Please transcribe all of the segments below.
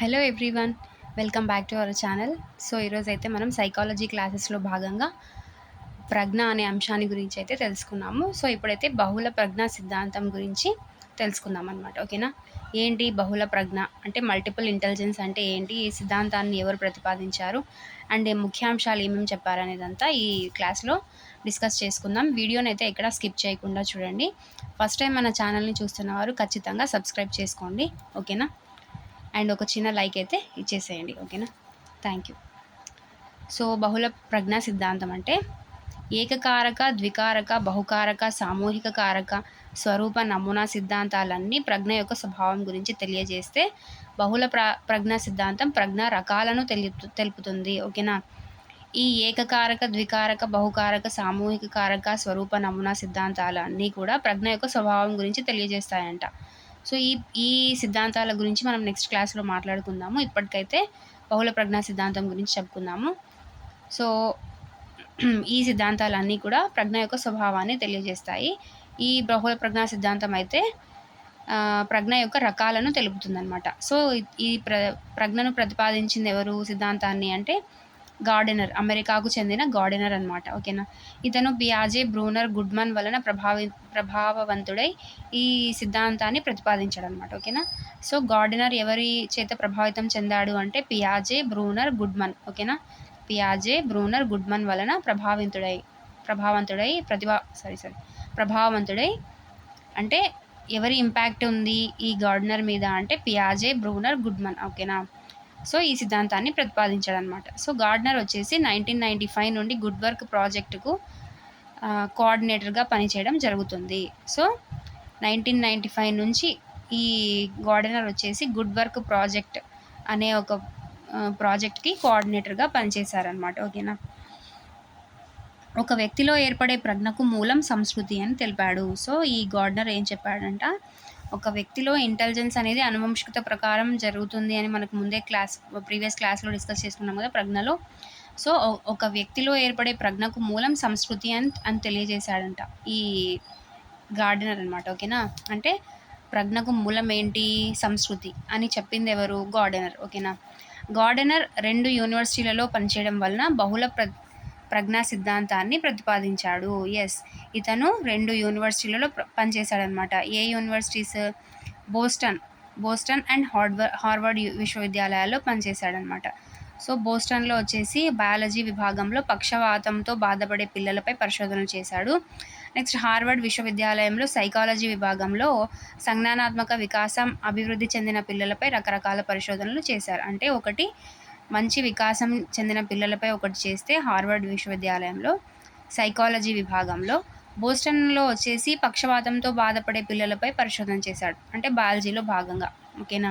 Hello everyone welcome back to our channel so ఈరోజు అయితే మనం సైకాలజీ క్లాసెస్లో భాగంగా ప్రజ్ఞ అనే అంశాన్ని గురించి అయితే తెలుసుకున్నాము. సో ఇప్పుడైతే బహుళ ప్రజ్ఞ సిద్ధాంతం గురించి తెలుసుకుందాం అనమాట ఓకేనా? ఏంటి బహుళ ప్రజ్ఞ? అంటే మల్టిపుల్ ఇంటెలిజెన్స్ అంటే ఏంటి? ఈ సిద్ధాంతాన్ని ఎవరు ప్రతిపాదించారు? అండ్ ముఖ్యాంశాలు ఏమేమి చెప్పారనేదంతా ఈ క్లాస్లో డిస్కస్ చేసుకుందాం. వీడియోని అయితే ఎక్కడ స్కిప్ చేయకుండా చూడండి. ఫస్ట్ టైం మన ఛానల్ని చూస్తున్న వారు ఖచ్చితంగా సబ్స్క్రైబ్ చేసుకోండి ఓకేనా? అండ్ ఒక చిన్న లైక్ అయితే ఇచ్చేసేయండి ఓకేనా? థ్యాంక్ యూ సో బహుళ ప్రజ్ఞా సిద్ధాంతం అంటే ఏకకారక ద్వికారక బహుకారక సామూహిక కారక స్వరూప నమూనా సిద్ధాంతాలన్నీ ప్రజ్ఞ యొక్క స్వభావం గురించి తెలియజేస్తే బహుళ ప్ర ప్రజ్ఞా సిద్ధాంతం ప్రజ్ఞ రకాలను తెలుపు తెలుపుతుంది ఓకేనా? ఈ ఏకకారక ద్వికారక బహుకారక సామూహిక కారక స్వరూప నమూనా సిద్ధాంతాలు అన్నీ కూడా ప్రజ్ఞ యొక్క స్వభావం గురించి తెలియజేస్తాయంట. సో ఈ ఈ సిద్ధాంతాల గురించి మనం నెక్స్ట్ క్లాస్లో మాట్లాడుకుందాము. ఇప్పటికైతే బహుళ ప్రజ్ఞా సిద్ధాంతం గురించి చెప్పుకుందాము. సో ఈ సిద్ధాంతాలన్నీ కూడా ప్రజ్ఞ యొక్క స్వభావాన్ని తెలియజేస్తాయి. ఈ బహుళ ప్రజ్ఞా సిద్ధాంతం అయితే ప్రజ్ఞ యొక్క రకాలను తెలుపుతుందన్నమాట. సో ఈ ప్ర ప్రజ్ఞను ప్రతిపాదించింది ఎవరు సిద్ధాంతాన్ని అంటే గార్డెనర్ అమెరికాకు చెందిన గార్డెనర్ అనమాట ఓకేనా? ఇతను బియాజే బ్రూనర్ గుడ్మన్ వలన ప్రభావి ప్రభావవంతుడై ఈ సిద్ధాంతాన్ని ప్రతిపాదించాడు అనమాట ఓకేనా? సో గార్డెనర్ ఎవరి చేత ప్రభావితం చెందాడు అంటే పియాజే బ్రూనర్ గుడ్మన్ ఓకేనా? పియాజే బ్రూనర్ గుడ్మన్ వలన ప్రభావితుడై ప్రభావంతుడై ప్రతిభా సారీ సారీ ప్రభావవంతుడై అంటే ఎవరి ఇంపాక్ట్ ఉంది ఈ గార్డెనర్ మీద అంటే పియాజే బ్రూనర్ గుడ్మన్ ఓకేనా? సో ఈ సిద్ధాంతాన్ని ప్రతిపాదించాడనమాట. సో గార్డ్నర్ వచ్చేసి నైన్టీన్ నైంటీ ఫైవ్ నుండి గుడ్ వర్క్ ప్రాజెక్టుకు కోఆర్డినేటర్గా పనిచేయడం జరుగుతుంది. సో నైన్టీన్ నైంటీ ఫైవ్ నుంచి ఈ గార్డెనర్ వచ్చేసి గుడ్ వర్క్ ప్రాజెక్ట్ అనే ఒక ప్రాజెక్ట్కి కోఆర్డినేటర్గా పనిచేశారనమాట. ఓకేనా? ఒక వ్యక్తిలో ఏర్పడే ప్రజ్ఞకు మూలం సంస్కృతి అని తెలిపాడు. సో ఈ గార్డనర్ ఏం చెప్పాడంట? ఒక వ్యక్తిలో ఇంటెలిజెన్స్ అనేది అనువంశికత ప్రకారం జరుగుతుంది అని మనకు ముందే క్లాస్ ప్రీవియస్ క్లాస్లో డిస్కస్ చేసుకున్నాం కదా ప్రజ్ఞలో. సో ఒక వ్యక్తిలో ఏర్పడే ప్రజ్ఞకు మూలం సంస్కృతి అని అని తెలియజేశాడంట ఈ గార్డెనర్ అనమాట ఓకేనా? అంటే ప్రజ్ఞకు మూలం ఏంటి? సంస్కృతి అని చెప్పింది ఎవరు? గార్డెనర్ ఓకేనా? గార్డెనర్ రెండు యూనివర్సిటీలలో పనిచేయడం వలన బహుళ ప్ర ప్రజ్ఞా సిద్ధాంతాన్ని ప్రతిపాదించాడు. ఎస్ ఇతను రెండు యూనివర్సిటీలలో పనిచేశాడనమాట ఏ universities Boston Boston and Harvard Harvard విశ్వవిద్యాలయాల్లో పనిచేశాడనమాట సో బోస్టన్లో వచ్చేసి బయాలజీ విభాగంలో పక్షవాతంతో బాధపడే పిల్లలపై పరిశోధనలు చేశాడు. నెక్స్ట్ హార్వర్డ్ విశ్వవిద్యాలయంలో సైకాలజీ విభాగంలో సంజ్ఞానాత్మక వికాసం అభివృద్ధి చెందిన పిల్లలపై రకరకాల పరిశోధనలు చేశారు. అంటే ఒకటి మంచి వికాసం చెందిన పిల్లలపై ఒకటి చేస్తే హార్వర్డ్ విశ్వవిద్యాలయంలో సైకాలజీ విభాగంలో. బోస్టన్లో వచ్చేసి పక్షవాతంతో బాధపడే పిల్లలపై పరిశోధన చేశాడు. అంటే బయాలజీలో భాగంగా. ఓకేనా?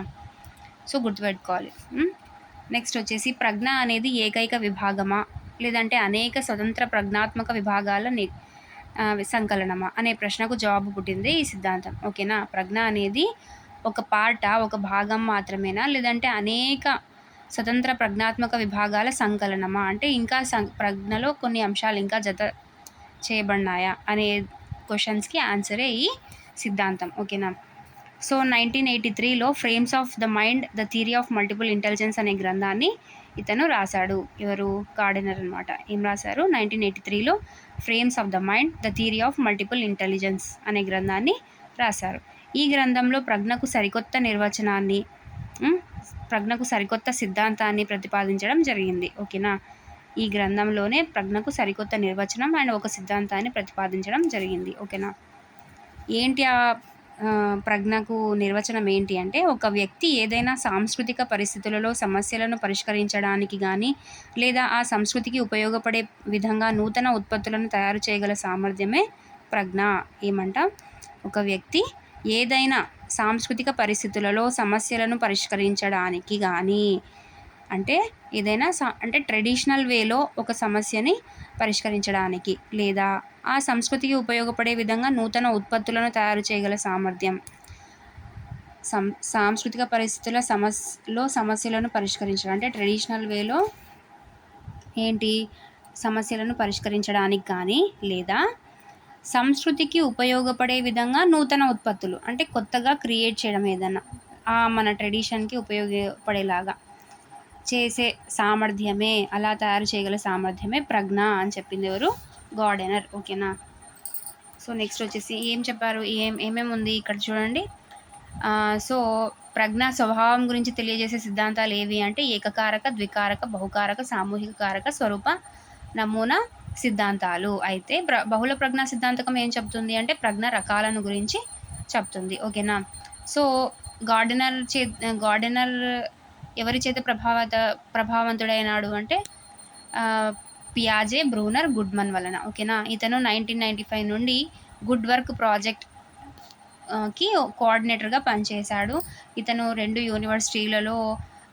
సో గుర్తుపెట్టుకోవాలి. నెక్స్ట్ వచ్చేసి ప్రజ్ఞ అనేది ఏకైక విభాగమా? లేదంటే అనేక స్వతంత్ర ప్రజ్ఞాత్మక విభాగాల సంకలనమా? అనే ప్రశ్నకు జవాబు పుట్టింది ఈ సిద్ధాంతం. ఓకేనా? ప్రజ్ఞ అనేది ఒక పార్ట? ఒక భాగం మాత్రమేనా? లేదంటే అనేక స్వతంత్ర ప్రజ్ఞాత్మక విభాగాల సంకలనమా? అంటే ఇంకా సం ప్రజ్ఞలో కొన్ని అంశాలు ఇంకా జత చేయబడినాయా? అనే క్వశ్చన్స్కి ఆన్సరే ఈ సిద్ధాంతం. ఓకేనా? సో నైన్టీన్ ఎయిటీ త్రీలో frames of the mind the theory of multiple intelligence అనే గ్రంథాన్ని ఇతను రాశాడు. ఎవరు? గార్డెనర్ అనమాట ఏం రాశారు? నైన్టీన్ ఎయిటీ త్రీలో frames of the mind the theory of multiple intelligence అనే గ్రంథాన్ని రాశారు. ఈ గ్రంథంలో ప్రజ్ఞకు సరికొత్త నిర్వచనాన్ని ప్రజ్ఞకు సరికొత్త సిద్ధాంతాన్ని ప్రతిపాదించడం జరిగింది ఓకేనా? ఈ గ్రంథంలోనే ప్రజ్ఞకు సరికొత్త నిర్వచనం అండ్ ఒక సిద్ధాంతాన్ని ప్రతిపాదించడం జరిగింది ఓకేనా? ఏంటి ఆ ప్రజ్ఞకు నిర్వచనం ఏంటి అంటే ఒక వ్యక్తి ఏదైనా సాంస్కృతిక పరిస్థితులలో సమస్యలను పరిష్కరించడానికి కానీ లేదా ఆ సంస్కృతికి ఉపయోగపడే విధంగా నూతన ఉత్పత్తులను తయారు చేయగల సామర్థ్యమే ప్రజ్ఞ ఏమంట? ఒక వ్యక్తి ఏదైనా సాంస్కృతిక పరిస్థితులలో సమస్యలను పరిష్కరించడానికి కానీ అంటే ఏదైనా సా అంటే ట్రెడిషనల్ వేలో ఒక సమస్యని పరిష్కరించడానికి లేదా ఆ సంస్కృతికి ఉపయోగపడే విధంగా నూతన ఉత్పత్తులను తయారు చేయగల సామర్థ్యం సం సాంస్కృతిక పరిస్థితుల సమస్యలో సమస్యలను పరిష్కరించడం అంటే ట్రెడిషనల్ వేలో ఏంటి సమస్యలను పరిష్కరించడానికి కానీ లేదా సంస్కృతికి ఉపయోగపడే విధంగా నూతన ఉత్పత్తులు అంటే కొత్తగా క్రియేట్ చేయడం ఏదన్నా మన ట్రెడిషన్కి ఉపయోగపడేలాగా చేసే సామర్థ్యమే అలా తయారు చేయగల సామర్థ్యమే ప్రజ్ఞ అని చెప్పింది ఎవరు? గార్డెనర్ ఓకేనా? సో నెక్స్ట్ వచ్చేసి ఏం చెప్పారు? ఏం ఏమేమి ఉంది ఇక్కడ చూడండి. సో ప్రజ్ఞ స్వభావం గురించి తెలియజేసే సిద్ధాంతాలు ఏవి అంటే ఏకకారక ద్వికారక బహుకారక సామూహిక కారక స్వరూప నమూనా సిద్ధాంతాలు. అయితే ప్ర బహుళ ప్రజ్ఞ సిద్ధాంతకం ఏం చెప్తుంది అంటే ప్రజ్ఞ రకాలను గురించి చెప్తుంది. ఓకేనా? సో గార్డెనర్ చే గార్డెనర్ ఎవరి చేత ప్రభావత ప్రభావంతుడైనాడు అంటే పియాజే బ్రూనర్ గుడ్మన్ వలన. ఓకేనా? ఇతను నైన్టీన్ నైంటీ ఫైవ్ నుండి గుడ్ వర్క్ ప్రాజెక్ట్కి కోఆర్డినేటర్గా పనిచేశాడు. ఇతను రెండు యూనివర్సిటీలలో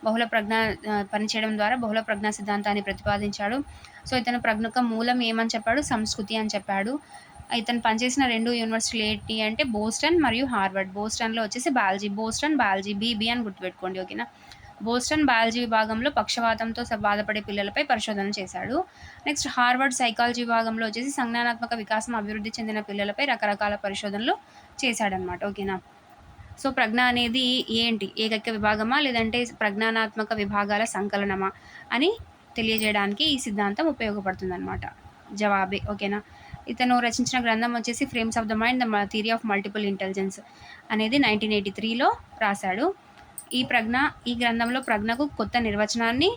బహుళ ప్రజ్ఞ పనిచేయడం ద్వారా బహుళ ప్రజ్ఞా సిద్ధాంతాన్ని ప్రతిపాదించాడు. సో ఇతను ప్రజ్ఞక మూలం ఏమని చెప్పాడు? సంస్కృతి అని చెప్పాడు. ఇతను పనిచేసిన రెండు యూనివర్సిటీలు ఏంటి అంటే బోస్టన్ మరియు హార్వర్డ్. బోస్టన్లో వచ్చేసి బాలజీ బోస్టన్ బాలజీ బీబీ అని గుర్తుపెట్టుకోండి ఓకేనా? బోస్టన్ బయాలజీ విభాగంలో పక్షవాతంతో బాధపడే పిల్లలపై పరిశోధన చేశాడు. నెక్స్ట్ హార్వర్డ్ సైకాలజీ విభాగంలో వచ్చేసి సంజ్ఞానాత్మక వికాసం అభివృద్ధి చెందిన పిల్లలపై రకరకాల పరిశోధనలు చేశాడనమాట ఓకేనా? సో ప్రజ్ఞ అనేది ఏంటి? ఏకైక విభాగమా? లేదంటే ప్రజ్ఞానాత్మక విభాగాల సంకలనమా? అని తెలియజేయడానికి ఈ సిద్ధాంతం ఉపయోగపడుతుంది అనమాట జవాబే ఓకేనా? ఇతను రచించిన గ్రంథం వచ్చేసి frames of the mind the theory of multiple intelligence అనేది నైన్టీన్ ఎయిటీ త్రీలో రాశాడు. ఈ ప్రజ్ఞ ఈ గ్రంథంలో ప్రజ్ఞకు కొత్త నిర్వచనాన్ని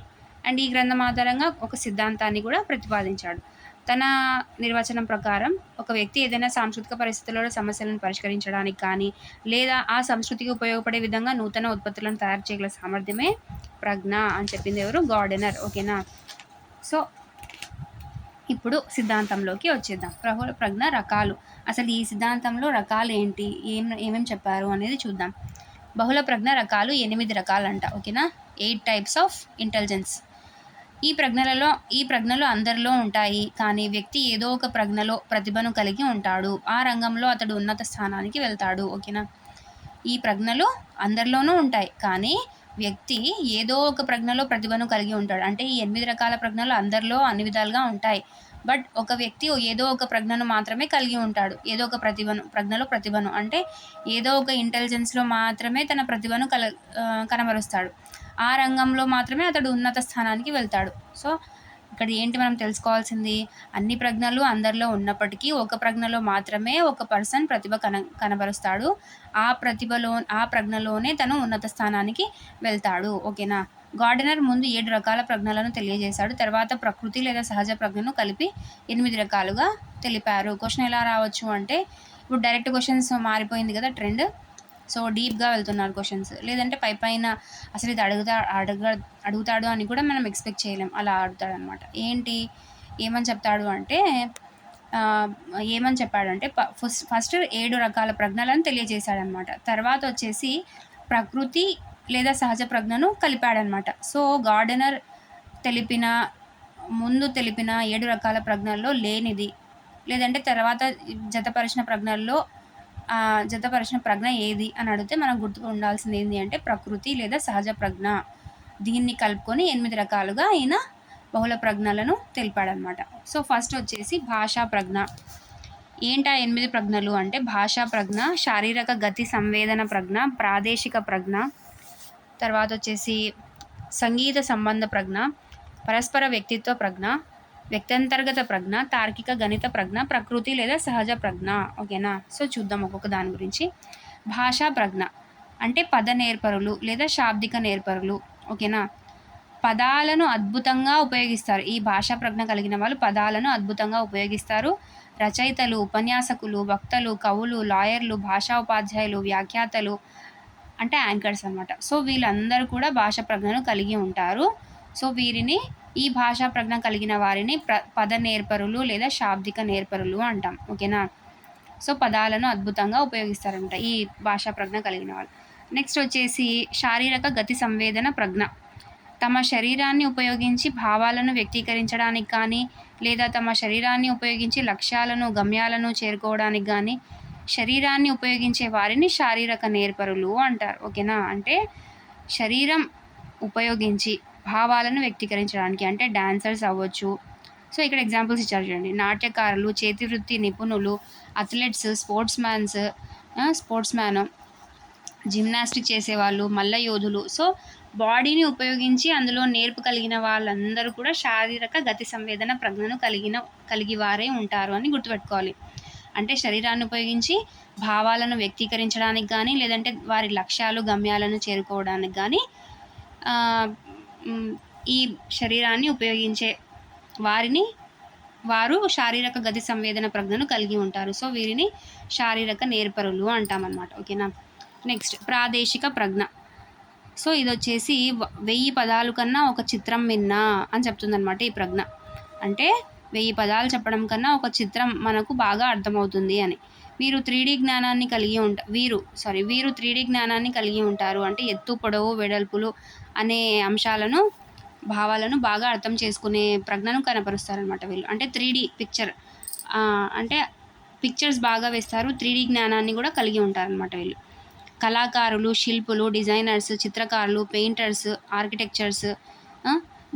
అండ్ ఈ గ్రంథం ఆధారంగా ఒక సిద్ధాంతాన్ని కూడా ప్రతిపాదించాడు. తన నిర్వచనం ప్రకారం ఒక వ్యక్తి ఏదైనా సాంస్కృతిక పరిస్థితుల్లో సమస్యలను పరిష్కరించడానికి కానీ లేదా ఆ సంస్కృతికి ఉపయోగపడే విధంగా నూతన ఉత్పత్తులను తయారు చేయగల సామర్థ్యమే ప్రజ్ఞ అని చెప్పింది ఎవరు? గార్డెనర్. ఓకేనా? సో ఇప్పుడు సిద్ధాంతంలోకి వచ్చేద్దాం. ప్రహుల ప్రజ్ఞ రకాలు. అసలు ఈ సిద్ధాంతంలో రకాలు ఏంటి? ఏం ఏమేమి చెప్పారు అనేది చూద్దాం. బహుళ ప్రజ్ఞ రకాలు ఎనిమిది రకాలంట. ఓకేనా? Eight types of intelligence. ఈ ప్రజ్ఞలలో ఈ ప్రజ్ఞలు అందరిలో ఉంటాయి. కానీ వ్యక్తి ఏదో ఒక ప్రజ్ఞలో ప్రతిభను కలిగి ఉంటాడు. ఆ రంగంలో అతడు ఉన్నత స్థానానికి వెళ్తాడు. ఓకేనా? ఈ ప్రజ్ఞలు అందరిలోనూ ఉంటాయి. కానీ వ్యక్తి ఏదో ఒక ప్రజ్ఞలో ప్రతిభను కలిగి ఉంటాడు. అంటే ఈ ఎనిమిది రకాల ప్రజ్ఞలు అందరిలో అన్ని విధాలుగా ఉంటాయి. బట్ ఒక వ్యక్తి ఏదో ఒక ప్రజ్ఞను మాత్రమే కలిగి ఉంటాడు. ఏదో ఒక ప్రతిభను ప్రజ్ఞలో ప్రతిభను. అంటే ఏదో ఒక ఇంటెలిజెన్స్లో మాత్రమే తన ప్రతిభను కల కనబరుస్తాడు. ఆ రంగంలో మాత్రమే అతడు ఉన్నత స్థానానికి వెళ్తాడు. సో ఇక్కడ ఏంటి మనం తెలుసుకోవాల్సింది? అన్ని ప్రజ్ఞలు అందరిలో ఉన్నప్పటికీ ఒక ప్రజ్ఞలో మాత్రమే ఒక పర్సన్ ప్రతిభ కన కనబరుస్తాడు. ఆ ప్రతిభలో ఆ ప్రజ్ఞలోనే తను ఉన్నత స్థానానికి వెళ్తాడు. ఓకేనా? గార్డెనర్ ముందు ఏడు రకాల ప్రజ్ఞలను తెలియజేశాడు. తర్వాత ప్రకృతి లేదా సహజ ప్రజ్ఞను కలిపి ఎనిమిది రకాలుగా తెలిపారు. క్వశ్చన్ ఎలా రావచ్చు అంటే ఇప్పుడు డైరెక్ట్ క్వశ్చన్స్ మారిపోయింది కదా ట్రెండ్. సో డీప్గా వెళ్తున్నారు క్వశ్చన్స్. లేదంటే పై పైన అసలు ఇది అడుగుతా అడగ అడుగుతాడు అని కూడా మనం ఎక్స్పెక్ట్ చేయలేం. అలా అడుగుతాడు అనమాట ఏంటి? ఏమని చెప్తాడు అంటే ఏమని చెప్పాడంటే ఫస్ట్ ఫస్ట్ ఏడు రకాల ప్రజ్ఞలను తెలియజేశాడనమాట. తర్వాత వచ్చేసి ప్రకృతి లేదా సహజ ప్రజ్ఞను కలిపాడనమాట. సో గార్డెనర్ తెలిపిన ముందు తెలిపిన ఏడు రకాల ప్రజ్ఞల్లో లేనిది. లేదంటే తర్వాత జతపరిచిన ప్రజ్ఞల్లో జతపరిచిన ప్రజ్ఞ ఏది అని అడిగితే మనం గుర్తు ఉండాల్సింది ఏంటి అంటే ప్రకృతి లేదా సహజ ప్రజ్ఞ. దీన్ని కలుపుకొని ఎనిమిది రకాలుగా ఈయన బహుళ ప్రజ్ఞలను తెలిపాడనమాట సో ఫస్ట్ వచ్చేసి భాషా ప్రజ్ఞ. ఏంటా ఎనిమిది ప్రజ్ఞలు అంటే భాషా ప్రజ్ఞ శారీరక గతి సంవేదన ప్రజ్ఞ ప్రాదేశిక ప్రజ్ఞ. తర్వాత వచ్చేసి సంగీత సంబంధ ప్రజ్ఞ పరస్పర వ్యక్తిత్వ ప్రజ్ఞ వ్యక్తంతర్గత ప్రజ్ఞ తార్కిక గణిత ప్రజ్ఞ ప్రకృతి లేదా సహజ ప్రజ్ఞ. ఓకేనా? సో చూద్దాం ఒక్కొక్క దాని గురించి. భాషా ప్రజ్ఞ అంటే పద నేర్పరులు లేదా శాబ్దిక నేర్పరులు. ఓకేనా? పదాలను అద్భుతంగా ఉపయోగిస్తారు. ఈ భాషా ప్రజ్ఞ కలిగిన వాళ్ళు పదాలను అద్భుతంగా ఉపయోగిస్తారు. రచయితలు ఉపన్యాసకులు వక్తలు కవులు లాయర్లు భాషా ఉపాధ్యాయులు వ్యాఖ్యాతలు అంటే యాంకర్స్ అనమాట సో వీళ్ళందరూ కూడా భాష ప్రజ్ఞను కలిగి ఉంటారు. సో వీరిని ఈ భాషా ప్రజ్ఞ కలిగిన వారిని ప్ర పద నేర్పరులు లేదా శాబ్దిక నేర్పరులు అంటాం. ఓకేనా? సో పదాలను అద్భుతంగా ఉపయోగిస్తారంట ఈ భాషా ప్రజ్ఞ కలిగిన వాళ్ళు. నెక్స్ట్ వచ్చేసి శారీరక గతి సంవేదన ప్రజ్ఞ. తమ శరీరాన్ని ఉపయోగించి భావాలను వ్యక్తీకరించడానికి కానీ లేదా తమ శరీరాన్ని ఉపయోగించి లక్ష్యాలను గమ్యాలను చేరుకోవడానికి కానీ శరీరాన్ని ఉపయోగించే వారిని శారీరక నేర్పరులు అంటారు. ఓకేనా? అంటే శరీరం ఉపయోగించి భావాలను వ్యక్తీకరించడానికి అంటే డాన్సర్స్ అవ్వచ్చు. సో ఇక్కడ ఎగ్జాంపుల్స్ ఇచ్చారు చూడండి. నాట్యకారులు చేతివృత్తి నిపుణులు athletes sports mans sports man gymnastic చేసేవాళ్ళు మల్ల యోధులు. సో బాడీని ఉపయోగించి అందులో నేర్పు కలిగిన వాళ్ళందరూ కూడా శారీరక గతి సంవేదన ప్రజ్ఞను కలిగిన కలిగి వారే ఉంటారు అని గుర్తుపెట్టుకోవాలి. అంటే శరీరాన్ని ఉపయోగించి భావాలను వ్యక్తీకరించడానికి కానీ లేదంటే వారి లక్ష్యాలు గమ్యాలను చేరుకోవడానికి కానీ ఈ శరీరాన్ని ఉపయోగించే వారిని వారు శారీరక గతి సంవేదన ప్రజ్ఞను కలిగి ఉంటారు. సో వీరిని శారీరక నేర్పరులు అంటామన్నమాట. ఓకేనా? నెక్స్ట్ ప్రాదేశిక ప్రజ్ఞ. సో ఇది వచ్చేసి వెయ్యి పదాలు కన్నా ఒక చిత్రం విన్నా అని చెప్తుందన్నమాట ఈ ప్రజ్ఞ. అంటే వెయ్యి పదాలు చెప్పడం కన్నా ఒక చిత్రం మనకు బాగా అర్థమవుతుంది అని. వీరు త్రీడీ జ్ఞానాన్ని కలిగి ఉంట వీరు సారీ వీరు త్రీడీ జ్ఞానాన్ని కలిగి ఉంటారు. అంటే ఎత్తు పొడవు వెడల్పులు అనే అంశాలను భావాలను బాగా అర్థం చేసుకునే ప్రజ్ఞను కనపరుస్తారనమాట వీళ్ళు. అంటే త్రీడీ పిక్చర్ అంటే పిక్చర్స్ బాగా వేస్తారు. త్రీడీ జ్ఞానాన్ని కూడా కలిగి ఉంటారనమాట వీళ్ళు. కళాకారులు శిల్పులు డిజైనర్స్ చిత్రకారులు పెయింటర్స్ ఆర్కిటెక్చర్స్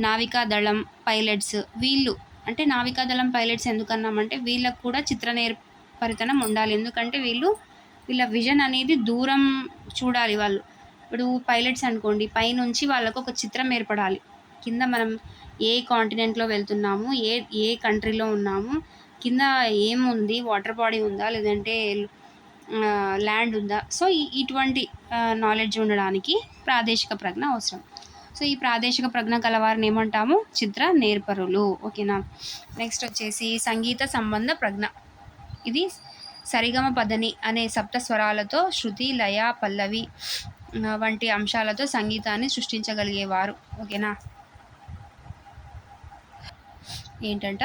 నావికా దళం పైలట్స్ వీళ్ళు అంటే నావికాదళం పైలట్స్ ఎందుకన్నామంటే వీళ్ళకు కూడా చిత్ర నేర్పరితనం ఉండాలి. ఎందుకంటే వీళ్ళు వీళ్ళ విజన్ అనేది దూరం చూడాలి వాళ్ళు. ఇప్పుడు పైలట్స్ అనుకోండి పైనుంచి వాళ్ళకు ఒక చిత్రం ఏర్పడాలి. కింద మనం ఏ కాంటినెంట్లో వెళ్తున్నాము ఏ ఏ కంట్రీలో ఉన్నాము కింద ఏముంది వాటర్ బాడీ ఉందా లేదంటే ల్యాండ్ ఉందా. సో ఇటువంటి నాలెడ్జ్ ఉండడానికి ప్రాదేశిక ప్రజ్ఞ అవసరం. సో ఈ ప్రాదేశిక ప్రజ్ఞ కలవారిని ఏమంటాము? చిత్ర నేర్పరులు. ఓకేనా? నెక్స్ట్ వచ్చేసి సంగీత సంబంధ ప్రజ్ఞ. ఇది సరిగమ పదని అనే సప్త స్వరాలతో శృతి లయ పల్లవి వంటి అంశాలతో సంగీతాన్ని సృష్టించగలిగేవారు. ఓకేనా? ఏంటంట?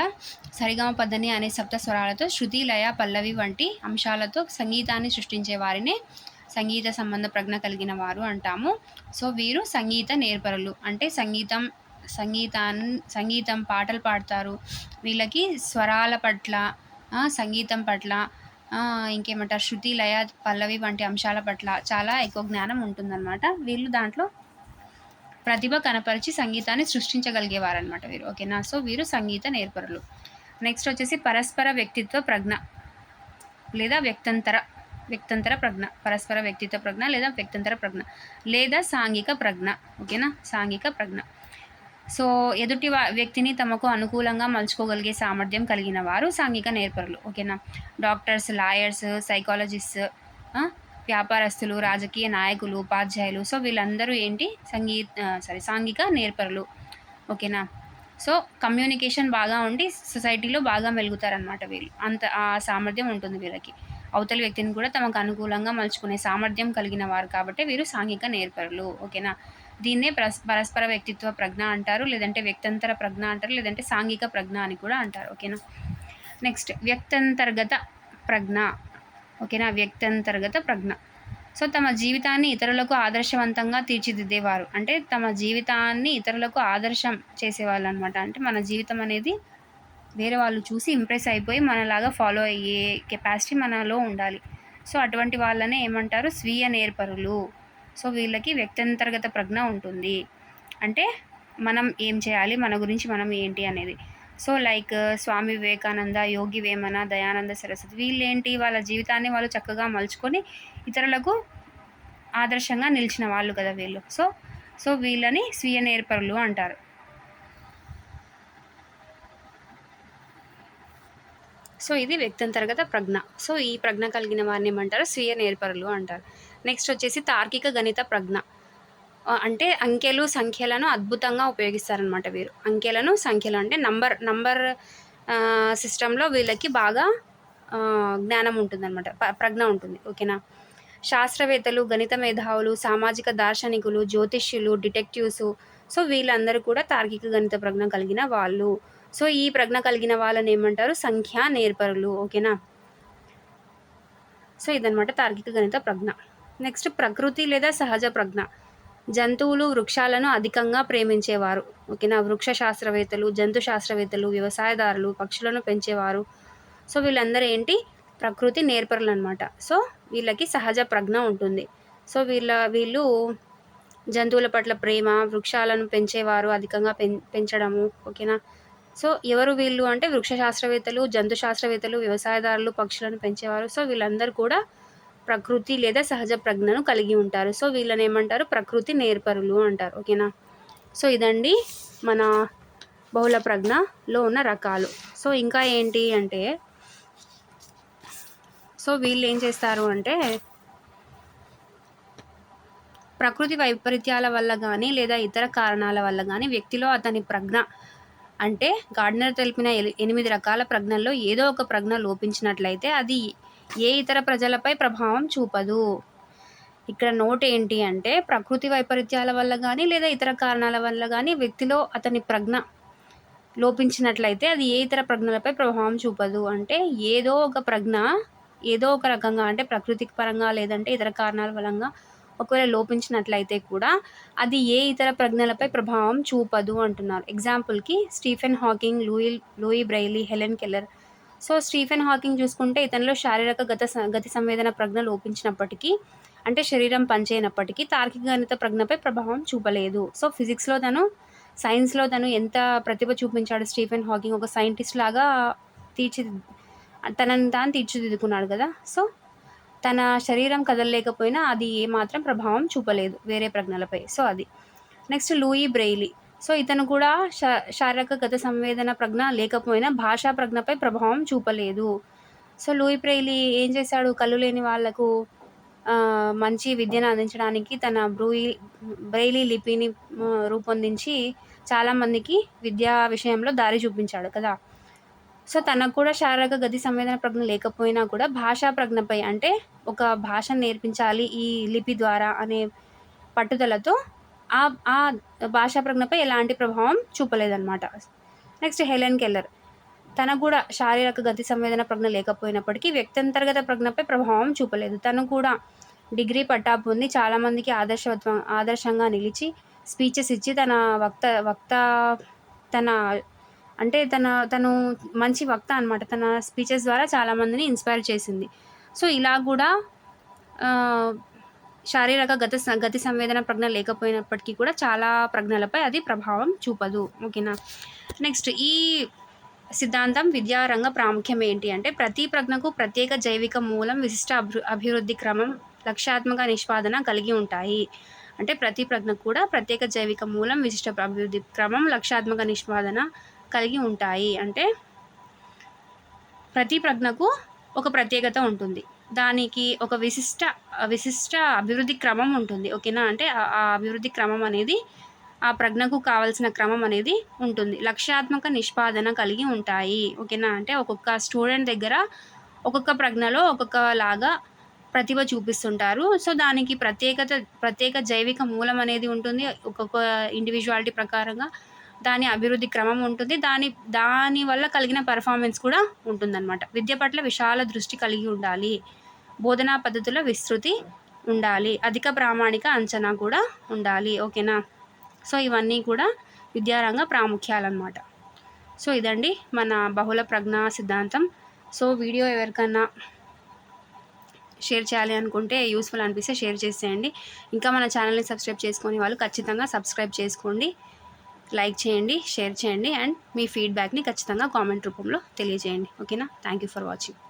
సరిగమ పదని అనే సప్త స్వరాలతో శృతి లయ పల్లవి వంటి అంశాలతో సంగీతాన్ని సృష్టించే వారిని సంగీత సంబంధ ప్రజ్ఞ కలిగిన వారు అంటాము. సో వీరు సంగీత నేర్పరులు. అంటే సంగీతం సంగీతాన్ని సంగీతం పాటలు పాడతారు. వీళ్ళకి స్వరాల పట్ల సంగీతం పట్ల ఇంకేమంటారు శృతి లయ పల్లవి వంటి అంశాల పట్ల చాలా ఎక్కువ జ్ఞానం ఉంటుందన్నమాట. వీళ్ళు దాంట్లో ప్రతిభ కనపరిచి సంగీతాన్ని సృష్టించగలిగేవారనమాట వీరు. ఓకేనా? సో వీరు సంగీత నేర్పరులు. నెక్స్ట్ వచ్చేసి పరస్పర వ్యక్తిత్వ ప్రజ్ఞ లేదా వ్యక్తంతర. వ్యక్తంతర ప్రజ్ఞ పరస్పర వ్యక్తిత్వ ప్రజ్ఞ లేదా వ్యక్తంతర ప్రజ్ఞ లేదా సాంఘిక ప్రజ్ఞ. ఓకేనా సాంఘిక ప్రజ్ఞ. సో ఎదుటి వ్యక్తిని తమకు అనుకూలంగా మలుచుకోగలిగే సామర్థ్యం కలిగిన వారు సాంఘిక నేర్పరులు. ఓకేనా డాక్టర్స్ లాయర్స్ సైకాలజిస్ట్ వ్యాపారస్తులు రాజకీయ నాయకులు ఉపాధ్యాయులు. సో వీళ్ళందరూ ఏంటి? సంగీత సారీ సాంఘిక నేర్పరులు. ఓకేనా సో కమ్యూనికేషన్ బాగా ఉండి సొసైటీలో బాగా మెలుగుతారనమాట వీళ్ళు. అంత ఆ సామర్థ్యం ఉంటుంది వీళ్ళకి. అవతలి వ్యక్తిని కూడా తమకు అనుకూలంగా మలుచుకునే సామర్థ్యం కలిగిన వారు కాబట్టి వీరు సాంఘిక నేర్పరులు ఓకేనా? దీన్నే పరస్పర వ్యక్తిత్వ ప్రజ్ఞ అంటారు లేదంటే వ్యక్తంతర ప్రజ్ఞ అంటారు లేదంటే సాంఘిక ప్రజ్ఞ అని కూడా అంటారు ఓకేనా? నెక్స్ట్ వ్యక్తంతర్గత ప్రజ్ఞ ఓకేనా? వ్యక్తంతర్గత ప్రజ్ఞ. సో తమ జీవితాన్ని ఇతరులకు ఆదర్శవంతంగా తీర్చిదిద్దేవారు. అంటే తమ జీవితాన్ని ఇతరులకు ఆదర్శం చేసేవాళ్ళు అనమాట అంటే మన జీవితం అనేది వేరే వాళ్ళు చూసి ఇంప్రెస్ అయిపోయి మనలాగా ఫాలో అయ్యే కెపాసిటీ మనలో ఉండాలి. సో అటువంటి వాళ్ళనే ఏమంటారు? స్వీయ నేర్పరులు. సో వీళ్ళకి వ్యక్తంతర్గత ప్రజ్ఞ ఉంటుంది. అంటే మనం ఏం చేయాలి? మన గురించి మనం ఏంటి అనేది. సో లైక్ స్వామి వివేకానంద యోగి వేమన దయానంద సరస్వతి వీళ్ళేంటి? వాళ్ళ జీవితాన్ని వాళ్ళు చక్కగా మలుచుకొని ఇతరులకు ఆదర్శంగా నిలిచిన వాళ్ళు కదా వీళ్ళు. సో సో వీళ్ళని స్వీయ నేర్పరులు అంటారు. సో ఇది వ్యక్తంతర్గత ప్రజ్ఞ. సో ఈ ప్రజ్ఞ కలిగిన వారిని ఏమంటారు? స్వీయ నేర్పరులు అంటారు. నెక్స్ట్ వచ్చేసి తార్కిక గణిత ప్రజ్ఞ. అంటే అంకెలు సంఖ్యలను అద్భుతంగా ఉపయోగిస్తారనమాట వీరు. అంకెలను సంఖ్యలు అంటే నంబర్ నంబర్ సిస్టంలో వీళ్ళకి బాగా జ్ఞానం ఉంటుందన్నమాట. ప్రజ్ఞ ఉంటుంది. ఓకేనా? శాస్త్రవేత్తలు గణిత మేధావులు సామాజిక దార్శనికులు జ్యోతిష్యులు డిటెక్టివ్స్. సో వీళ్ళందరూ కూడా తార్కిక గణిత ప్రజ్ఞ కలిగిన వాళ్ళు. సో ఈ ప్రజ్ఞ కలిగిన వాళ్ళని ఏమంటారు? సంఖ్యా నేర్పరులు. ఓకేనా? సో ఇదనమాట తార్కిక గణిత ప్రజ్ఞ. నెక్స్ట్ ప్రకృతి లేదా సహజ ప్రజ్ఞ. జంతువులు వృక్షాలను అధికంగా ప్రేమించేవారు. ఓకేనా? వృక్ష శాస్త్రవేత్తలు జంతు శాస్త్రవేత్తలు వ్యవసాయదారులు పక్షులను పెంచేవారు. సో వీళ్ళందరూ ఏంటి? ప్రకృతి నేర్పరులు అనమాట సో వీళ్ళకి సహజ ప్రజ్ఞ ఉంటుంది. సో వీళ్ళ వీళ్ళు జంతువుల పట్ల ప్రేమ వృక్షాలను పెంచేవారు అధికంగా పెం పెంచడము. ఓకేనా? సో ఎవరు వీళ్ళు అంటే వృక్ష శాస్త్రవేత్తలు జంతు శాస్త్రవేత్తలు వ్యవసాయదారులు పక్షులను పెంచేవారు. సో వీళ్ళందరూ కూడా ప్రకృతి లేదా సహజ ప్రజ్ఞను కలిగి ఉంటారు. సో వీళ్ళని ఏమంటారు? ప్రకృతి నేర్పరులు అంటారు. ఓకేనా? సో ఇదండి మన బహుళ ప్రజ్ఞలో ఉన్న రకాలు. సో ఇంకా ఏంటి అంటే సో వీళ్ళు ఏం చేస్తారు అంటే ప్రకృతి వైపరీత్యాల వల్ల కానీ లేదా ఇతర కారణాల వల్ల కానీ వ్యక్తిలో అతని ప్రజ్ఞ అంటే గార్డనర్ తెలిపిన ఎనిమిది రకాల ప్రజ్ఞల్లో ఏదో ఒక ప్రజ్ఞ లోపించినట్లయితే అది ఏ ఇతర ప్రజలపై ప్రభావం చూపదు. ఇక్కడ నోట్ ఏంటి అంటే ప్రకృతి వైపరీత్యాల వల్ల కానీ లేదా ఇతర కారణాల వల్ల కానీ వ్యక్తిలో అతని ప్రజ్ఞ లోపించినట్లయితే అది ఏ ఇతర ప్రజ్ఞలపై ప్రభావం చూపదు. అంటే ఏదో ఒక ప్రజ్ఞ ఏదో ఒక రకంగా అంటే ప్రకృతి పరంగా లేదంటే ఇతర కారణాల వలంగా ఒకవేళ లోపించినట్లయితే కూడా అది ఏ ఇతర ప్రజ్ఞలపై ప్రభావం చూపదు అంటున్నారు. ఎగ్జాంపుల్కి Stephen Hawking Louis Louis Braille Helen Keller. So Stephen Hawking చూసుకుంటే ఇతనిలో శారీరక గత గతి సంవేదన ప్రజ్ఞ లోపించినప్పటికీ అంటే శరీరం పనిచేయనప్పటికీ తార్కిక గణిత ప్రజ్ఞపై ప్రభావం చూపలేదు. సో ఫిజిక్స్లో తను సైన్స్లో తను ఎంత ప్రతిభ చూపించాడు స్టీఫెన్ హాకింగ్ ఒక సైంటిస్ట్ లాగా తీర్చి తనని తాను తీర్చిదిద్దుకున్నాడు కదా. సో తన శరీరం కదలలేకపోయినా అది ఏమాత్రం ప్రభావం చూపలేదు. వేరే ప్రజ్ఞలపై. సో అది. Next Louis Braille. సో ఇతను కూడా శారీరక గత సంవేదన ప్రజ్ఞ లేకపోయినా భాషా ప్రజ్ఞపై ప్రభావం చూపలేదు. సో లూయి బ్రెయిలీ ఏం చేశాడు? కళ్ళు లేని వాళ్ళకు మంచి విద్యను అందించడానికి తన బ్రూయి బ్రెయిలీ లిపిని రూపొందించి చాలామందికి విద్యా విషయంలో దారి చూపించాడు కదా. సో తనకు కూడా శారీరక గతి సంవేదన ప్రజ్ఞ లేకపోయినా కూడా భాషా ప్రజ్ఞపై అంటే ఒక భాష నేర్పించాలి ఈ లిపి ద్వారా అనే పట్టుదలతో ఆ ఆ భాషా ప్రజ్ఞపై ఎలాంటి ప్రభావం చూపలేదన్నమాట. నెక్స్ట్ హెలెన్ కెల్లర్ తన కూడా శారీరక గతి సంవేదన ప్రజ్ఞ లేకపోయినప్పటికీ వ్యక్తంతర్గత ప్రజ్ఞపై ప్రభావం చూపలేదు. తను కూడా డిగ్రీ పట్టా పొంది చాలామందికి ఆదర్శవత్వం ఆదర్శంగా నిలిచి స్పీచెస్ ఇచ్చి తన వక్త వక్త తన అంటే తన తను మంచి వక్త అనమాట తన స్పీచెస్ ద్వారా చాలామందిని ఇన్స్పైర్ చేసింది. సో ఇలా కూడా శారీరక గత గతి సంవేదన ప్రజ్ఞ లేకపోయినప్పటికీ కూడా చాలా ప్రజ్ఞలపై అది ప్రభావం చూపదు. ఓకేనా? నెక్స్ట్ ఈ సిద్ధాంతం విద్యారంగ ప్రాముఖ్యం ఏంటి అంటే ప్రతి ప్రజ్ఞకు ప్రత్యేక జైవిక మూలం విశిష్ట అభి అభివృద్ధి క్రమం లక్ష్యాత్మక నిష్పాదన కలిగి ఉంటాయి. అంటే ప్రతి ప్రజ్ఞకు కూడా ప్రత్యేక జైవిక మూలం విశిష్ట అభివృద్ధి క్రమం లక్ష్యాత్మక నిష్పాదన కలిగి ఉంటాయి. అంటే ప్రతి ప్రజ్ఞకు ఒక ప్రత్యేకత ఉంటుంది. దానికి ఒక విశిష్ట విశిష్ట అభివృద్ధి క్రమం ఉంటుంది. ఓకేనా? అంటే ఆ అభివృద్ధి క్రమం అనేది ఆ ప్రజ్ఞకు కావాల్సిన క్రమం అనేది ఉంటుంది. లక్ష్యాత్మక నిష్పాదన కలిగి ఉంటాయి. ఓకేనా? అంటే ఒక్కొక్క స్టూడెంట్ దగ్గర ఒక్కొక్క ప్రజ్ఞలో ఒక్కొక్క లాగా ప్రతిభ చూపిస్తుంటారు. సో దానికి ప్రత్యేకత ప్రత్యేక జైవిక మూలం అనేది ఉంటుంది. ఒక్కొక్క ఇండివిజువాలిటీ ప్రకారంగా దాని అభివృద్ధి క్రమం ఉంటుంది. దాని దాని వల్ల కలిగిన పర్ఫార్మెన్స్ కూడా ఉంటుందన్నమాట. విద్య పట్ల విశాల దృష్టి కలిగి ఉండాలి. బోధనా పద్ధతుల విస్తృతి ఉండాలి. అధిక ప్రామాణిక అంచనా కూడా ఉండాలి. ఓకేనా? సో ఇవన్నీ కూడా విద్యారంగ ప్రాముఖ్యాలన్నమాట. సో ఇదండి మన బహుళ ప్రజ్ఞా సిద్ధాంతం. సో వీడియో ఎవరికన్నా షేర్ చేయాలి అనుకుంటే యూస్ఫుల్ అనిపిస్తే షేర్ చేసేయండి. ఇంకా మన ఛానల్ని సబ్స్క్రైబ్ చేసుకునే వాళ్ళు ఖచ్చితంగా సబ్స్క్రైబ్ చేసుకోండి. లైక్ చేయండి షేర్ చేయండి అండ్ మీ ఫీడ్బ్యాక్ని ఖచ్చితంగా కామెంట్ రూపంలో తెలియజేయండి. ఓకేనా? Thank you for watching.